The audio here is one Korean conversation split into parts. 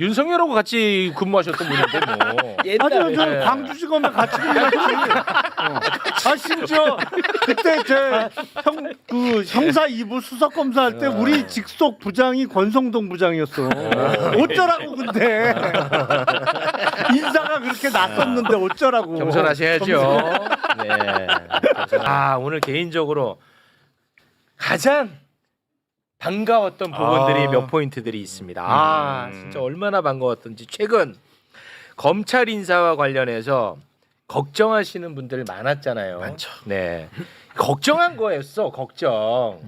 윤석열하고 같이 근무하셨던 분인데 뭐. 아니요, 저는 네. 광주지검에 같이 근무했지. 어. 아 심지어 그때 제 형 그 형사 2부 수석 검사할 때 우리 직속 부장이 권성동 부장이었어. 어쩌라고 근데 인사가 그렇게 낯섰는데 어쩌라고. 겸손하셔야죠. 네. 겸손하- 아 오늘 개인적으로 가장 반가웠던 부분들이 아. 몇 포인트들이 있습니다. 아 진짜 얼마나 반가웠던지 최근 검찰 인사와 관련해서 걱정하시는 분들 많았잖아요. 많죠. 네, 걱정한 거였어 걱정.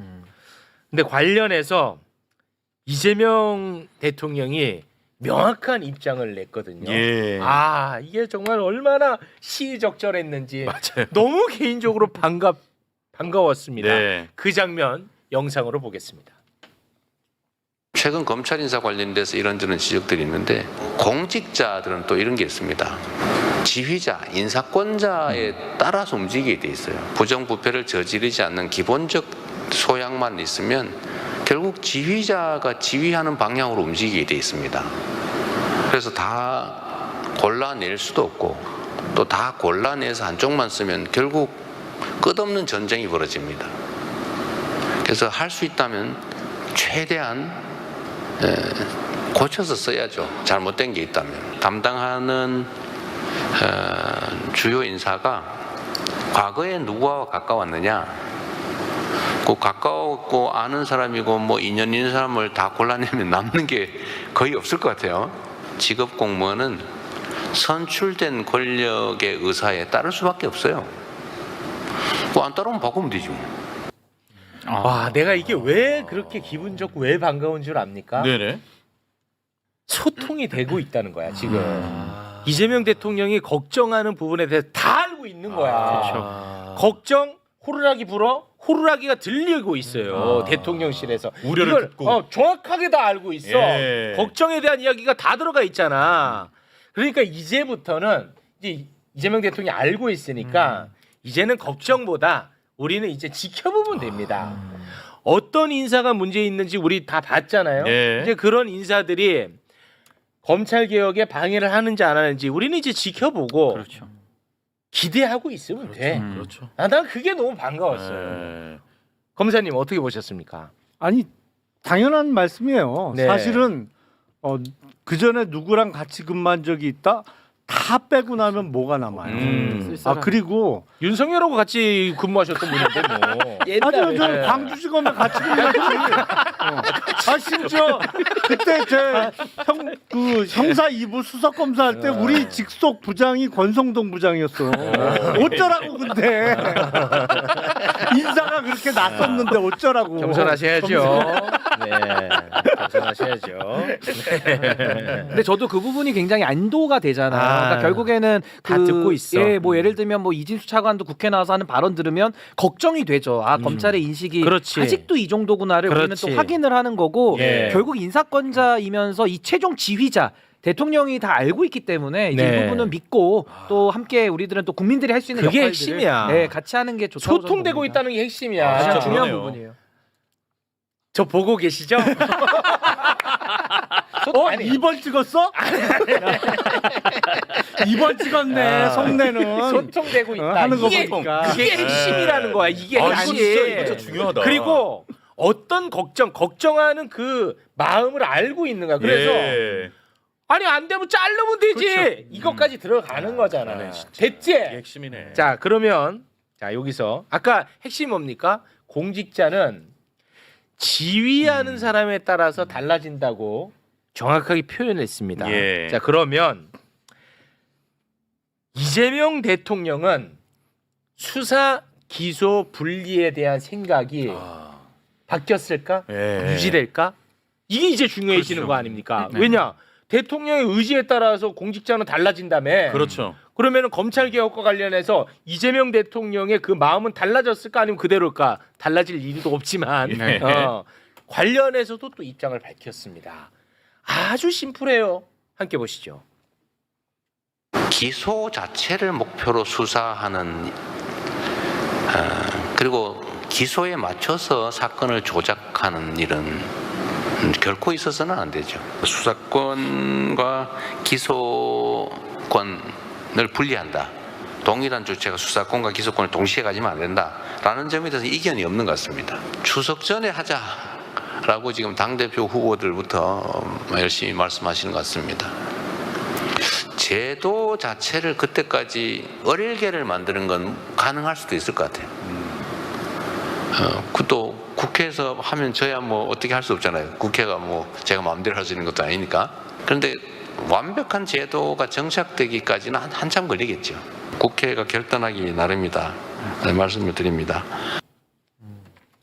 근데 관련해서 이재명 대통령이 명확한 입장을 냈거든요. 예. 아 이게 정말 얼마나 시의적절했는지 맞아요. 너무 개인적으로 반갑 반가웠습니다. 네. 그 장면 영상으로 보겠습니다. 최근 검찰 인사 관련돼서 이런저런 지적들이 있는데 공직자들은 또 이런 게 있습니다. 지휘자, 인사권자에 따라서 움직이게 돼 있어요. 부정부패를 저지르지 않는 기본적 소양만 있으면 결국 지휘자가 지휘하는 방향으로 움직이게 돼 있습니다. 그래서 다 골라낼 수도 없고 또 다 골라내서 한쪽만 쓰면 결국 끝없는 전쟁이 벌어집니다. 그래서 할 수 있다면 최대한 에, 고쳐서 써야죠. 잘못된 게 있다면 담당하는 어, 주요 인사가 과거에 누구와 가까웠느냐? 그 가까웠고 아는 사람이고 뭐 인연 있는 사람을 다 골라내면 남는 게 거의 없을 것 같아요. 직업 공무원은 선출된 권력의 의사에 따를 수밖에 없어요. 뭐 안 따르면 바꾸면 되지 뭐. 와 내가 이게 왜 그렇게 기분 좋고 왜 반가운 줄 압니까? 네네. 소통이 되고 있다는 거야 지금. 이재명 대통령이 걱정하는 부분에 대해서 다 알고 있는 거야. 아, 걱정 호루라기 불어 호루라기가 들리고 있어요 대통령실에서 우려를 이걸, 듣고. 어, 정확하게 다 알고 있어 예. 걱정에 대한 이야기가 다 들어가 있잖아 그러니까 이제부터는 이제 이재명 대통령이 알고 있으니까 이제는 걱정보다 우리는 이제 지켜보면 됩니다 어떤 인사가 문제 있는지 우리 다 봤잖아요 예. 이제 그런 인사들이 검찰 개혁에 방해를 하는지 안 하는지 우리는 이제 지켜보고 그렇죠. 기대하고 있으면 돼. 음. 그렇죠. 아, 난 그게 너무 반가웠어요. 네. 검사님 어떻게 보셨습니까? 아니 당연한 말씀이에요. 네. 사실은 어, 그 전에 누구랑 같이 근무한 적이 있다. 다 빼고 나면 뭐가 남아요. 음. 아 그리고 윤석열하고 같이 근무하셨던 분인데 뭐. 아니요, 저는 네. 광주지검에 같이 근무했지. 어. 아 심지어 그때 제 형 그 형사 2부 수석 검사할 때 우리 직속 부장이 권성동 부장이었어. 어쩌라고 근데 인사가 그렇게 낯섰는데 어쩌라고. 겸손하셔야죠. 네, 겸손하셔야죠. 근데 저도 그 부분이 굉장히 안도가 되잖아요. 아, 그러니까 결국에는 다 그, 듣고 있어. 예, 뭐 예를 들면 뭐 이진수 차관도 국회 나와서 하는 발언 들으면 걱정이 되죠. 아 검찰의 인식이 음. 그렇지. 아직도 이 정도구나를 우리는 그렇지. 또 확인을 하는 거고 예. 결국 인사권자이면서 이 최종 지휘자. 대통령이 다 알고 있기 때문에 이제 네. 이 부분은 믿고 또 함께 우리들은 또 국민들이 할 수 있는 그게 역할들을 핵심이야. 네, 같이 하는 게 좋다고 저는 소통되고 봅니다. 있다는 게 핵심이야. 아, 가장 진짜 중요한 그러네요. 부분이에요. 저 보고 계시죠? 어 아니. 2번 찍었어? 2번 찍었네 아. 속내는. 소통되고 어, 있다. 하는 거 이게, 보니까. 그게 핵심이라는 거야. 이게 아, 이거 핵심. 진짜 이거 진짜 중요하다. 그리고 어떤 걱정, 걱정하는 그 마음을 알고 있는 거야. 그래서 예. 아니 안 되면 자르면 되지. 그렇죠. 이것까지 들어가는 거잖아. 네, 진짜. 됐지? 이게 핵심이네. 자 그러면 자 여기서 아까 핵심 뭡니까? 공직자는 지휘하는 음. 사람에 따라서 달라진다고 정확하게 표현했습니다. 예. 자 그러면 이재명 대통령은 수사 기소 분리에 대한 생각이 아. 바뀌었을까? 예. 유지될까? 이게 이제 중요해지는 그렇죠. 거 아닙니까? 네. 왜냐? 대통령의 의지에 따라서 공직자는 달라진다며. 그렇죠. 그러면 검찰 개혁과 관련해서 이재명 대통령의 그 마음은 달라졌을까 아니면 그대로일까? 달라질 일도 없지만 네. 어, 관련해서도 또 입장을 밝혔습니다. 아주 심플해요. 함께 보시죠. 기소 자체를 목표로 수사하는 어, 그리고 기소에 맞춰서 사건을 조작하는 일은 음, 결코 있어서는 안 되죠. 수사권과 기소권 을 분리한다. 동일한 조치가 수사권과 기소권을 동시에 가지면 안 된다라는 점에 대해서 이견이 없는 것 같습니다. 추석 전에 하자라고 지금 당대표 후보들부터 열심히 말씀하시는 것 같습니다. 제도 자체를 그때까지 어릴게를 만드는 건 가능할 수도 있을 것 같아요. 어, 그또 국회에서 하면 저야 뭐 어떻게 할 수 없잖아요. 국회가 뭐 제가 마음대로 할 수 있는 것도 아니니까. 그런데 완벽한 제도가 정착되기까지는 한, 한참 걸리겠죠. 국회가 결단하기 나름이다. 네, 말씀을 드립니다.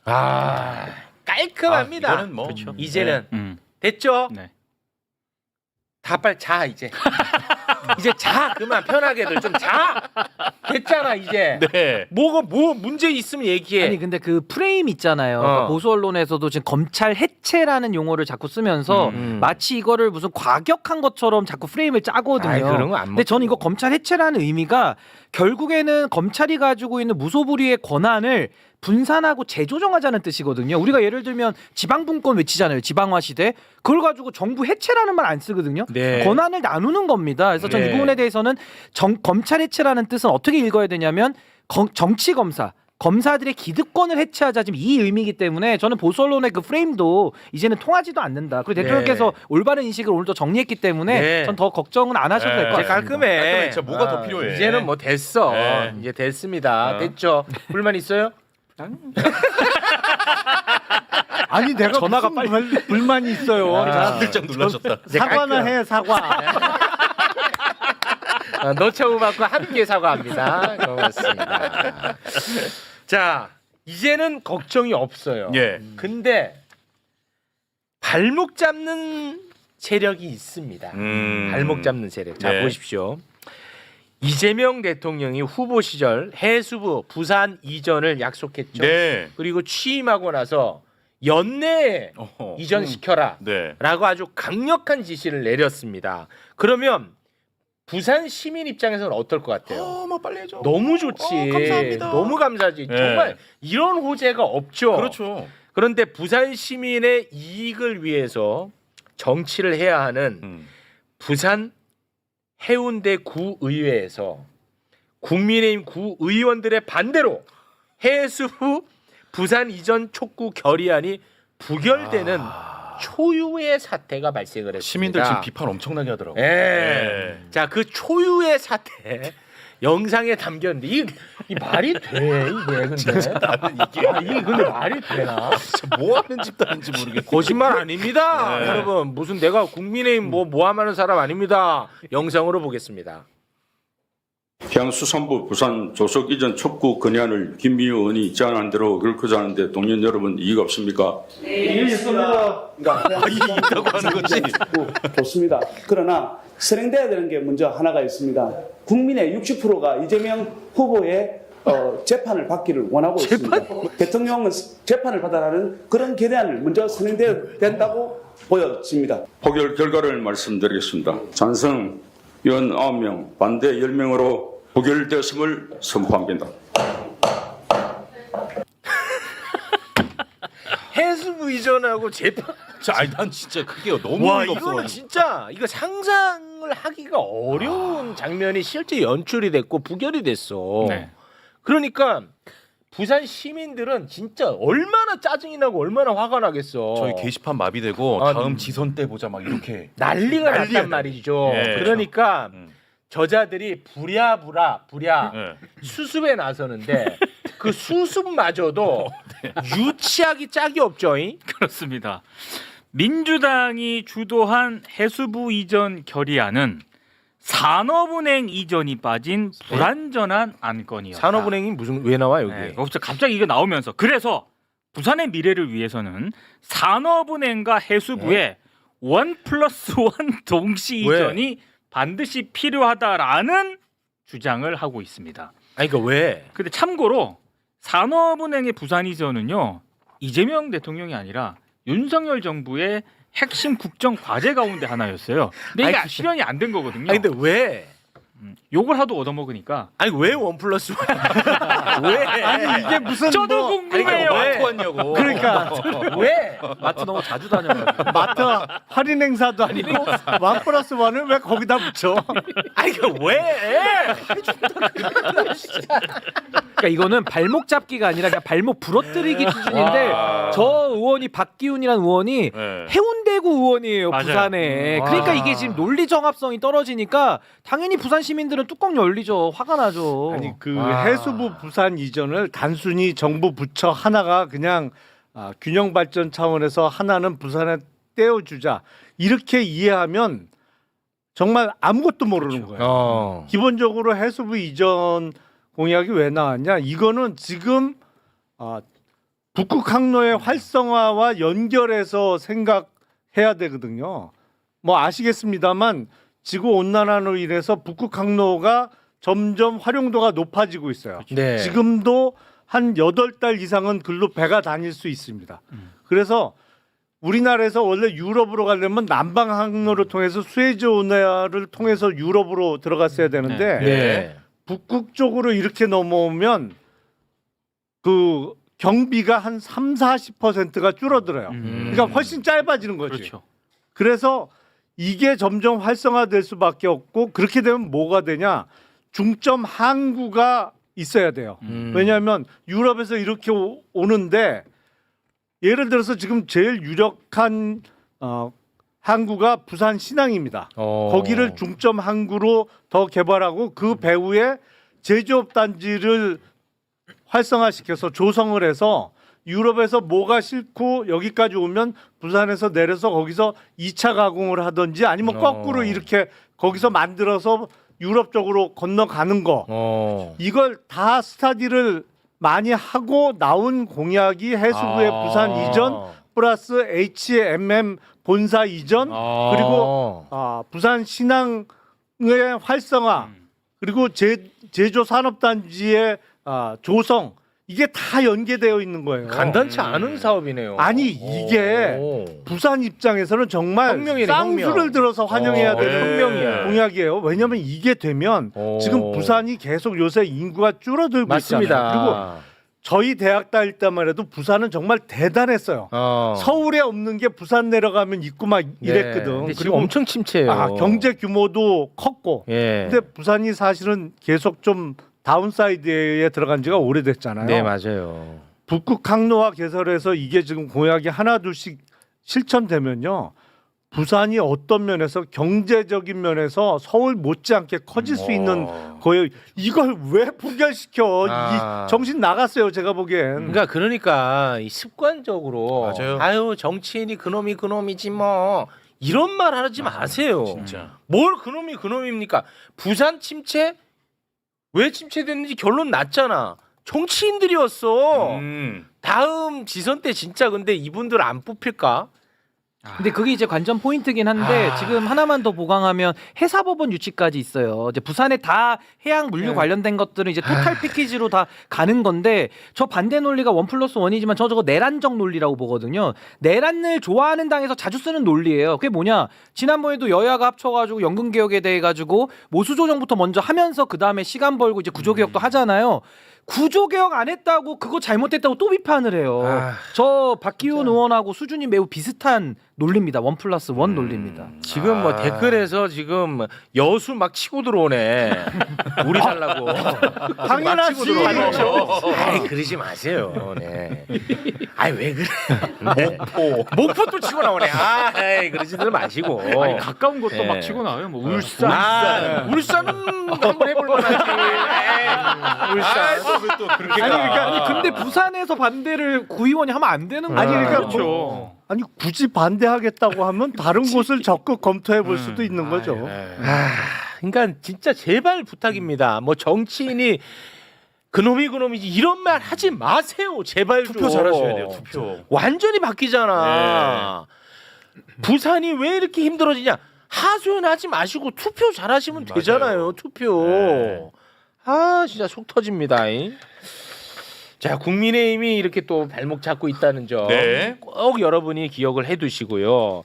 아 깔끔합니다. 아, 뭐 그렇죠. 이제는 음. 됐죠? 네. 다 빨리 자 이제. 이제 자 그만 편하게들 좀 자. 됐잖아 이제. 네. 뭐가 뭐 문제 있으면 얘기해. 아니 근데 그 프레임 있잖아요. 어. 그러니까 보수 언론에서도 지금 검찰 해체라는 용어를 자꾸 쓰면서 음. 마치 이거를 무슨 과격한 것처럼 자꾸 프레임을 짜거든요. 아이, 그런 거안 근데 저는 이거. 검찰 해체라는 의미가 결국에는 검찰이 가지고 있는 무소불위의 권한을 분산하고 재조정하자는 뜻이거든요. 우리가 예를 들면 지방분권 외치잖아요. 지방화 시대. 그걸 가지고 정부 해체라는 말 안 쓰거든요. 네. 권한을 나누는 겁니다. 그래서 저는 네. 이 부분에 대해서는 정, 검찰 해체라는 뜻은 어떻게 읽어야 되냐면 거- 정치 검사 검사들의 기득권을 해체하자 지금 이 의미이기 때문에 저는 보수 언론의 그 프레임도 이제는 통하지도 않는다. 그리고 대통령께서 올바른 인식을 오늘 또 정리했기 때문에 네. 전 더 걱정은 안 하셔도 될것 네. 이제 같습니다. 깔끔해. 깔끔해. 진짜 뭐가 더 필요해. 이제는 뭐 됐어. 네. 이제 됐습니다. 어. 됐죠. 불만 있어요? 아니 내가 전화가 무슨 불- 불만이 있어요. 아. 자, 깜짝 놀라셨다. 이제 사과나 깔끔. 해 사과. 어, 노처우 받고 함께 사과합니다. 고맙습니다. 자, 이제는 걱정이 없어요. 예. 근데 발목 잡는 세력이 있습니다. 음. 발목 잡는 세력. 자, 네. 보십시오. 이재명 대통령이 후보 시절 해수부 부산 이전을 약속했죠. 네. 그리고 취임하고 나서 연내에 어허. 이전시켜라. 네. 라고 아주 강력한 지시를 내렸습니다. 그러면 부산 시민 입장에서는 어떨 것 같아요? 어, 뭐 빨리 해줘. 너무 좋지. 어, 감사합니다. 너무 감사하지. 네. 정말 이런 호재가 없죠. 그렇죠. 그런데 부산 시민의 이익을 위해서 정치를 해야 하는 음. 부산 해운대 구의회에서 국민의힘 구의원들의 반대로 해수부 부산 이전 촉구 결의안이 부결되는 초유의 사태가 발생을 했습니다. 시민들 지금 비판 엄청나게 하더라고. 예. 네. 자, 그 초유의 사태 영상에 담겼는데 이게, 이 말이 돼 이게 근데 나는 이게 아, 이게 근데 말이 되나? 진짜 뭐 하는 집단인지 모르겠어. 거짓말 아닙니다, 네. 여러분. 무슨 내가 국민의힘 뭐 모함하는 사람 아닙니다. 영상으로 보겠습니다. 해양수산부 부산 조속 이전 촉구 건의안을 김미호 의원이 제안한 대로 결코자 하는데 동료 여러분 이의가 없습니까? 있다고 하는 거지. 좋습니다. 그러나 실행돼야 되는 게 먼저 하나가 있습니다. 국민의 60%가 이재명 후보의 어, 재판을 받기를 원하고 있습니다. 대통령은 재판을 받아라는 그런 결의안을 먼저 선행돼야 된다고 보여집니다. 포결 결과를 말씀드리겠습니다. 찬성 의원 9명, 반대 10명으로 포결되었음을 선포합니다. 해수부 이전하고 재판. 자, 아니 난 진짜 그게 너무 와 이거는 없어. 진짜 이거 상상을 하기가 어려운 장면이 실제 연출이 됐고 부결이 됐어. 네. 그러니까 부산 시민들은 진짜 얼마나 짜증이 나고 얼마나 화가 나겠어. 저희 게시판 마비되고 아, 다음 음. 지선 때 보자 막 이렇게. 난리가 난리야, 났단 난리. 말이죠. 예. 그러니까 음. 저자들이 부랴부랴 부랴 네. 수습에 나서는데 그 수습마저도 유치하기 짝이 없죠. 잉? 그렇습니다. 민주당이 주도한 해수부 이전 결의안은 산업은행 이전이 빠진 불완전한 안건이었다. 산업은행이 무슨 왜 나와 여기? 네, 갑자기- 갑자기 이게 나오면서 그래서 부산의 미래를 위해서는 산업은행과 해수부의 원 플러스 원 동시 왜? 이전이 반드시 필요하다라는 주장을 하고 있습니다. 아니 그러니까 왜? 근데 참고로 산업은행의 부산 이전은요 이재명 대통령이 아니라 윤석열 정부의 핵심 국정 과제 가운데 하나였어요. 근데 이게 아니, 실현이 안 된 거거든요. 아니 근데 왜? 음, 욕을 하도 얻어먹으니까 아니 왜 원 플러스 원? 왜? 아니 이게 무슨 저도 뭐 궁금해요. 왜? 왔냐고. 그러니까 왜? 마트 너무 자주 다녀요. 마트 할인 행사도 아니고 원 플러스 원을 왜 거기다 붙여? 아니 그 왜? 그러니까 이거는 발목 잡기가 아니라 그냥 발목 부러뜨리기 수준인데 저 의원이 박기훈이라는 의원이 네. 해운대 구 의원이에요 맞아요. 부산에. 음. 그러니까 와. 이게 지금 논리 정합성이 떨어지니까 당연히 부산 시민들은 뚜껑 열리죠. 화가 나죠. 아니 그 와. 해수부 부산 이전을 단순히 정부 부처 하나가 그냥 아, 균형 발전 차원에서 하나는 부산에 떼어주자 이렇게 이해하면 정말 아무것도 모르는 거예요. 어. 기본적으로 해수부 이전 공약이 왜 나왔냐? 이거는 지금 아, 북극 항로의 활성화와 연결해서 생각 해야 되거든요. 뭐 아시겠습니다만 지구 온난화로 인해서 북극 항로가 점점 활용도가 높아지고 있어요. 네. 지금도 한 여덟 달 이상은 글로 배가 다닐 수 있습니다. 그래서 우리나라에서 원래 유럽으로 가려면 남방 항로를 통해서 수에즈 운하를 통해서 유럽으로 들어갔어야 되는데 네. 북극 쪽으로 이렇게 넘어오면 그 경비가 한 3, 40%가 줄어들어요. 음. 그러니까 훨씬 짧아지는 거지. 그렇죠. 그래서 이게 점점 활성화될 수밖에 없고 그렇게 되면 뭐가 되냐? 중점 항구가 있어야 돼요. 음. 왜냐하면 유럽에서 이렇게 오, 오는데 예를 들어서 지금 제일 유력한 어, 항구가 부산 신항입니다. 어. 거기를 중점 항구로 더 개발하고 그 배후에 제조업 단지를 활성화시켜서 조성을 해서 유럽에서 뭐가 싫고 여기까지 오면 부산에서 내려서 거기서 2차 가공을 하든지 아니면 어. 거꾸로 이렇게 거기서 만들어서 유럽 쪽으로 건너가는 거 어. 이걸 다 스타디를 많이 하고 나온 공약이 해수부의 아. 부산 이전 플러스 HMM 본사 이전 아. 그리고 아, 부산 신항의 활성화 음. 그리고 제, 제조 산업 단지의 아, 조성 이게 다 연계되어 있는 거예요. 간단치 않은 사업이네요. 아니 이게 오. 부산 입장에서는 정말 혁명이네, 쌍수를 혁명. 들어서 환영해야 어, 되는 혁명이야. 공약이에요. 왜냐하면 이게 되면 오. 지금 부산이 계속 요새 인구가 줄어들고 맞습니다. 있잖아요. 그리고 저희 대학 다닐 때만 해도 부산은 정말 대단했어요. 어. 서울에 없는 게 부산 내려가면 있고 막 네. 이랬거든. 근데 지금 그리고 엄청 침체예요. 아, 경제 규모도 컸고. 예. 근데 부산이 사실은 계속 좀 다운사이드에 들어간 지가 오래됐잖아요. 네 맞아요. 북극 항로화 개설해서 이게 지금 공약이 하나 둘씩 실천되면요. 부산이 어떤 면에서 경제적인 면에서 서울 못지않게 커질 수 있는 거예요. 이걸 왜 분결시켜? 아. 이 정신 나갔어요. 제가 보기엔. 그러니까 그러니까 이 습관적으로 맞아요. 아유 정치인이 그놈이 그놈이지 뭐 이런 말 하지 마세요. 진짜. 뭘 그놈이 그놈입니까? 부산 침체 왜 침체됐는지 결론 났잖아. 정치인들이었어. 음. 다음 지선 때 진짜 근데 이분들 안 뽑힐까? 근데 그게 이제 관전 포인트긴 한데 아. 지금 하나만 더 보강하면 해사법원 유치까지 있어요. 이제 부산에 다 해양 물류 네. 관련된 것들은 이제 토탈 패키지로 다 가는 건데 저 반대 논리가 원 플러스 원이지만 저 저거 내란적 논리라고 보거든요. 내란을 좋아하는 당에서 자주 쓰는 논리예요. 그게 뭐냐? 지난번에도 여야가 합쳐가지고 연금 개혁에 대해 가지고 모수 조정부터 먼저 하면서 그 다음에 시간 벌고 이제 구조 개혁도 하잖아요. 구조 개혁 안 했다고 그거 잘못됐다고 또 비판을 해요. 아, 저 박기훈 의원하고 수준이 매우 비슷한 논리입니다. 원 플러스 원 논리입니다. 지금 뭐 아. 댓글에서 지금 여수 막 치고 들어오네. 우리 살라고. 당연하지. 아이 그러지 마세요. 네. 아이 왜 그래? 목포. 목포 또 치고 나오네. 아, 에이, 그러지들 마시고. 아니 가까운 것도 네. 막 치고 나와요. 뭐 울산. 아, 울산은 한번 해볼 만하지. 에이, 울산. 또 그렇게 아니 그러니까 아니 근데 부산에서 반대를 구의원이 하면 안 되는 거야. 아니 그러니까 그렇죠. 뭐, 아니 굳이 반대하겠다고 하면 다른 곳을 적극 검토해 볼 수도 있는 거죠. 아, 그러니까 진짜 제발 부탁입니다. 뭐 정치인이 그놈이 그놈이지 이런 말 하지 마세요. 제발 투표 좀. 잘하셔야 돼요. 투표. 완전히 바뀌잖아. 부산이 왜 이렇게 힘들어지냐? 하소연하지 마시고 투표 잘하시면 맞아요. 되잖아요. 투표. 네. 아 진짜 속 터집니다. 잉. 자 국민의힘이 이렇게 또 발목 잡고 있다는 점 꼭 네. 여러분이 기억을 해 두시고요.